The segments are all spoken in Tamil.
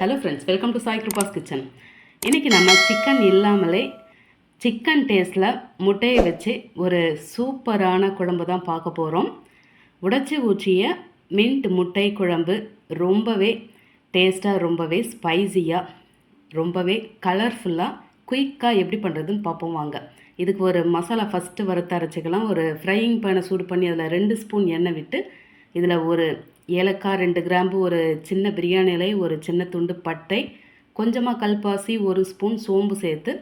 Hello friends welcome to Sai Kiruba's kitchen இன்றைக்கி நம்ம சிக்கன் இல்லாமலே சிக்கன் டேஸ்ட்டில் முட்டையை வச்சு ஒரு சூப்பரான குழம்பு தான் பார்க்க போகிறோம் உடைச்சி ஊற்றிய மின்ட் முட்டை குழம்பு ரொம்பவே டேஸ்ட்டாக ரொம்பவே ஸ்பைஸியாக ரொம்பவே கலர்ஃபுல்லாக குயிக்காக எப்படி பண்ணுறதுன்னு பார்ப்போம் வாங்க. இதுக்கு ஒரு மசாலா ஃபஸ்ட்டு வறுத்து அரைச்சிக்கலாம். ஒரு ஃப்ரையிங் பேனை சூடு பண்ணி அதில் ரெண்டு ஸ்பூன் எண்ணெய் விட்டு இதில் ஒரு ஏலக்காய் ரெண்டு கிராம்பு ஒரு சின்ன பிரியாணி இலை ஒரு சின்ன துண்டு பட்டை கொஞ்சமாக கல்பாசி ஒரு ஸ்பூன் சோம்பு சேர்த்து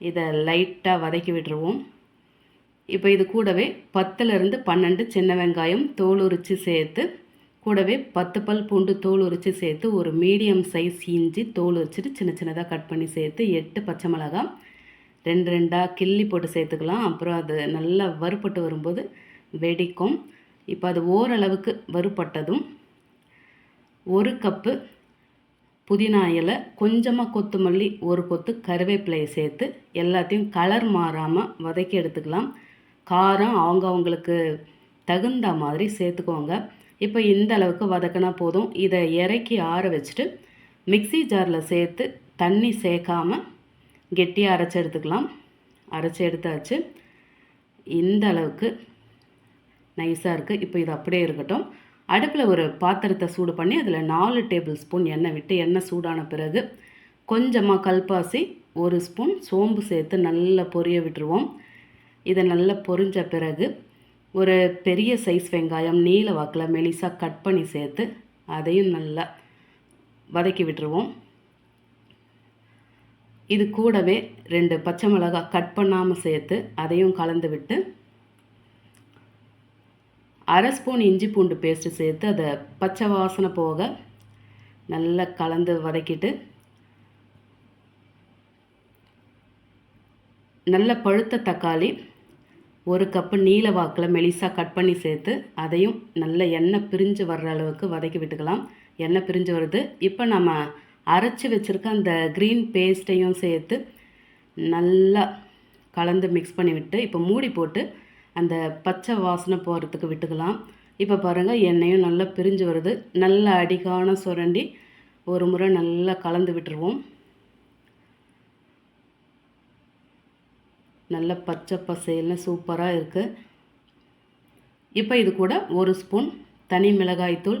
இதை லைட்டாக வதக்கி விட்டுருவோம். இப்போ இது கூடவே பத்துலேருந்து பன்னெண்டு சின்ன வெங்காயம் தோல் உரித்து சேர்த்து கூடவே பத்து பல் பூண்டு தோல் உரித்து சேர்த்து ஒரு மீடியம் சைஸ் இஞ்சி தோல் உரிச்சிட்டு சின்ன சின்னதாக கட் பண்ணி சேர்த்து எட்டு பச்சை மிளகாய் ரெண்டு ரெண்டாக கிள்ளி போட்டு சேர்த்துக்கலாம். அப்புறம் அது நல்லா வறுப்பட்டு வரும்போது வெடிக்கும். இப்போ அது ஓரளவுக்கு வறுபட்டதும் ஒரு கப்பு புதினா இலை கொஞ்சமாக கொத்தமல்லி ஒரு கொத்து கருவேப்பிலையை சேர்த்து எல்லாத்தையும் கலர் மாறாமல் வதக்கி எடுத்துக்கலாம். காரம் அவங்க அவங்களுக்கு தகுந்த மாதிரி சேர்த்துக்கோங்க. இப்போ இந்த அளவுக்கு வதக்கினா போதும். இதை இறக்கி ஆற வச்சுட்டு மிக்ஸி ஜாரில் சேர்த்து தண்ணி சேர்க்காம கெட்டியாக அரைச்சி எடுத்துக்கலாம். அரைச்சி எடுத்தாச்சு. இந்த அளவுக்கு நைஸாக இருக்குது இப்போ இது அப்படியே இருக்கட்டும். அடுப்பில் ஒரு பாத்திரத்தை சூடு பண்ணி அதில் நாலு டேபிள் ஸ்பூன் எண்ணெய் விட்டு எண்ணெய் சூடான பிறகு கொஞ்சமாக கல்பாசி ஒரு ஸ்பூன் சோம்பு சேர்த்து நல்லா பொரிய விட்டுருவோம். இதை நல்லா பொரிஞ்ச பிறகு ஒரு பெரிய சைஸ் வெங்காயம் நீல வாக்கில் மெலிசாக கட் பண்ணி சேர்த்து அதையும் நல்லா வதக்கி விட்டுருவோம். இது கூடவே ரெண்டு பச்சை மிளகாய் கட் பண்ணாமல் சேர்த்து அதையும் கலந்து விட்டு அரை ஸ்பூன் இஞ்சி பூண்டு பேஸ்ட்டு சேர்த்து அதை பச்சை வாசனை போக நல்லா கலந்து வதக்கிட்டு நல்ல பழுத்த தக்காளி ஒரு கப்பு நீல வாக்கில் மெலிசாக கட் பண்ணி சேர்த்து அதையும் நல்ல எண்ணெய் பிரிஞ்சு வர்ற அளவுக்கு வதக்கி விட்டுக்கலாம். எண்ணெய் பிரிஞ்சு வருது. இப்போ நம்ம அரைச்சி வச்சுருக்க அந்த க்ரீன் பேஸ்ட்டையும் சேர்த்து நல்லா கலந்து மிக்ஸ் பண்ணி விட்டு இப்போ மூடி போட்டு அந்த பச்சை வாசனை போகிறதுக்கு விட்டுக்கலாம். இப்போ பாருங்கள் எண்ணெயும் நல்லா பிரிஞ்சு வருது. நல்லா அடிக்கான சுரண்டி ஒரு முறை நல்லா கலந்து விட்டுருவோம். நல்ல பச்சை பசைல்னு சூப்பராக இருக்குது இப்போ இது கூட ஒரு ஸ்பூன் தனி மிளகாய்த்தூள்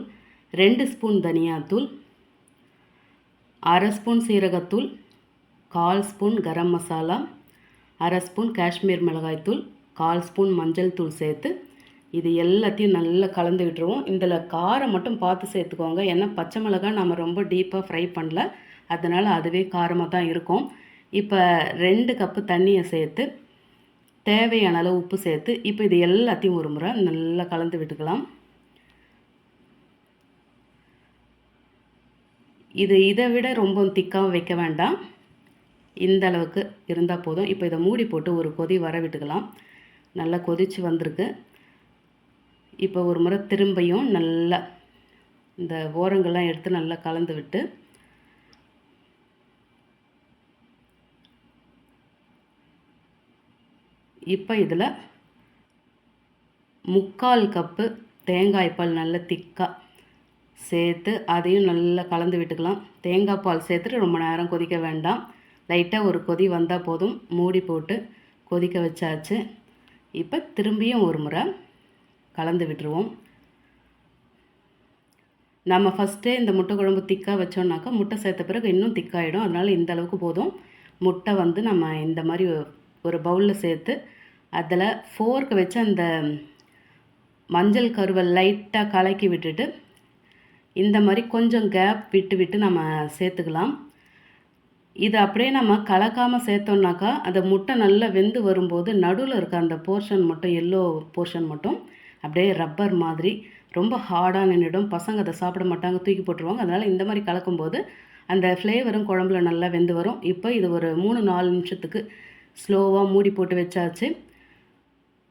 ரெண்டு ஸ்பூன் தனியாத்தூள் அரை ஸ்பூன் சீரகத்தூள் கால் ஸ்பூன் கரம் மசாலா அரை ஸ்பூன் காஷ்மீர் மிளகாய்த்தூள் கால் ஸ்பூன் மஞ்சள் தூள் சேர்த்து இது எல்லாத்தையும் நல்லா கலந்து விட்டுருவோம். இதில் காரம் மட்டும் பார்த்து சேர்த்துக்கோங்க. ஏன்னா பச்சை மிளகாய் நம்ம ரொம்ப டீப்பாக ஃப்ரை பண்ணல. அதனால் அதுவே காரமாக தான் இருக்கும். இப்போ ரெண்டு கப்பு தண்ணியை சேர்த்து தேவையான அளவு உப்பு சேர்த்து இப்போ இது எல்லாத்தையும் ஒரு முறை நல்லா கலந்து விட்டுக்கலாம். இது இதை விட ரொம்ப திக்காக வைக்க வேண்டாம். இந்த அளவுக்கு இருந்தால் போதும். இப்போ இதை மூடி போட்டு ஒரு கொதி வர விட்டுக்கலாம். நல்லா கொதித்து வந்திருக்கு. இப்போ ஒரு முறை திரும்பியும் நல்லா இந்த ஓரங்கள்லாம் எடுத்து நல்லா கலந்து விட்டு இப்போ இதில் முக்கால் கப்பு தேங்காய் பால் நல்ல திக்காக சேர்த்து அதையும் நல்லா கலந்து விட்டுக்கலாம். தேங்காய் பால் சேர்த்துட்டு ரொம்ப நேரம் கொதிக்க வேண்டாம். லைட்டாக ஒரு கொதி வந்தால் போதும். மூடி போட்டு கொதிக்க வச்சாச்சு. இப்போ திரும்பியும் ஒரு முறை கலந்து விட்டுருவோம். நம்ம ஃபஸ்ட்டே இந்த முட்டை குழம்பு திக்காக வச்சோம்னாக்கா முட்டை சேர்த்த பிறகு இன்னும் திக்காயிடும். அதனால் இந்த அளவுக்கு போதும். முட்டை வந்து நம்ம இந்த மாதிரி ஒரு பவுலில் சேர்த்து அதில் ஃபோர்க்கு வச்சு அந்த மஞ்சள் கருவை லைட்டாக கலக்கி விட்டுட்டு இந்த மாதிரி கொஞ்சம் கேப் விட்டு விட்டு நம்ம சேர்த்துக்கலாம். இது அப்படியே நம்ம கலக்காமல் சேர்த்தோம்னாக்கா அந்த முட்டை நல்லா வெந்து வரும்போது நடுவில் இருக்க அந்த போர்ஷன் மட்டும் எல்லோ போர்ஷன் மட்டும் அப்படியே ரப்பர் மாதிரி ரொம்ப ஹார்டாக நின்றுடும். பசங்க அதை சாப்பிட மாட்டாங்க தூக்கி போட்டுருவாங்க. அதனால் இந்த மாதிரி கலக்கும்போது அந்த ஃப்ளேவரும் குழம்புல நல்லா வெந்து வரும். இப்போ இது ஒரு மூணு நாலு நிமிஷத்துக்கு ஸ்லோவாக மூடி போட்டு வச்சாச்சு.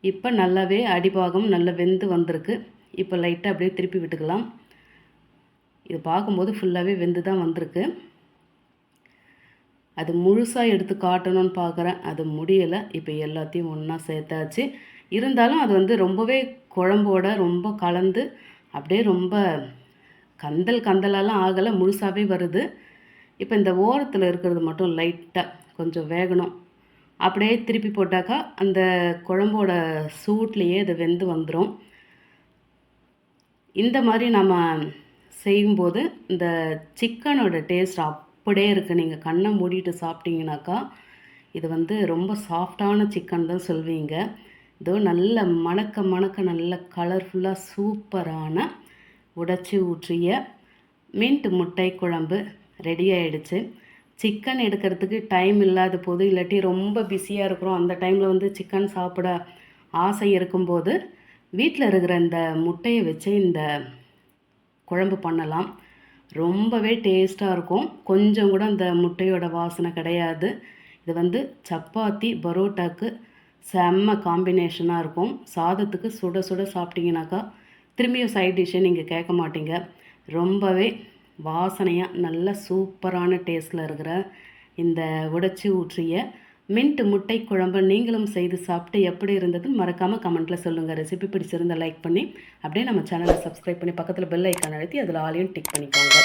இப்போ நல்லாவே அடிபாகம் நல்லா வெந்து வந்திருக்கு. இப்போ லைட்டாக அப்படியே திருப்பி விட்டுக்கலாம். இது பார்க்கும்போது ஃபுல்லாகவே வெந்து தான் வந்திருக்கு. அது முழுசாக எடுத்து காட்டணும்னு பார்க்குறேன் அது முடியலை. இப்போ எல்லாத்தையும் ஒன்றா சேர்த்தாச்சு. இருந்தாலும் அது வந்து ரொம்பவே குழம்போட ரொம்ப கலந்து அப்படியே ரொம்ப கந்தல் கந்தலெல்லாம் ஆகலை. முழுசாகவே வருது. இப்போ இந்த ஓரத்தில் இருக்கிறது மட்டும் லைட்டாக கொஞ்சம் வேகணும். அப்படியே திருப்பி போட்டாக்கா அந்த குழம்போட சூட்லேயே அது வெந்து வந்துடும் இந்த மாதிரி நம்ம செய்யும்போது இந்த சிக்கனோட டேஸ்ட் அப்படியே இருக்குது நீங்கள் கண்ணை மூடிட்டு சாப்பிட்டீங்கனாக்கா இது வந்து ரொம்ப சாஃப்டான சிக்கன் தான் சொல்வீங்க. இதோ நல்ல மணக்க மணக்க நல்ல கலர்ஃபுல்லாக சூப்பரான உடைச்சி ஊற்றிய மின்ட் முட்டை குழம்பு ரெடி ஆகிடுச்சு சிக்கன் எடுக்கிறதுக்கு டைம் இல்லாத போது இல்லாட்டி ரொம்ப பிஸியாக இருக்கிறோம். அந்த டைமில் வந்து சிக்கன் சாப்பிட ஆசை இருக்கும்போது வீட்டில் இருக்கிற இந்த முட்டையை வச்சு இந்த குழம்பு பண்ணலாம். ரொம்பவே டேஸ்ட்டாக இருக்கும். கொஞ்சம் கூட அந்த முட்டையோட வாசனை கிடையாது. இது வந்து சப்பாத்தி பரோட்டாக்கு செம்ம காம்பினேஷனாக இருக்கும். சாதத்துக்கு சுட சுட சாப்பிட்டீங்கனாக்கா திரும்பியும் சைட் டிஷ்ஷை நீங்கள் கேட்க மாட்டீங்க. ரொம்பவே வாசனையாக நல்ல சூப்பரான டேஸ்ட்டில் இருக்கிற இந்த உடைச்சி ஊற்றிய மின்ட் முட்டை குழம்பு நீங்களும் செய்து சாப்பிட்டு எப்படி இருந்தது மறக்காமல் கமெண்ட்டில் சொல்லுங்கள் ரெசிபி பிடிச்சிருந்தா லைக் பண்ணி அப்படியே நம்ம சேனலை சப்ஸ்கிரைப் பண்ணி பக்கத்தில் பெல் ஐக்கான் அழுத்தி அதில் ஆலையும் டிக் பண்ணிக்கோங்க.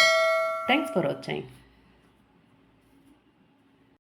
தேங்க்ஸ் ஃபார் வாட்சிங்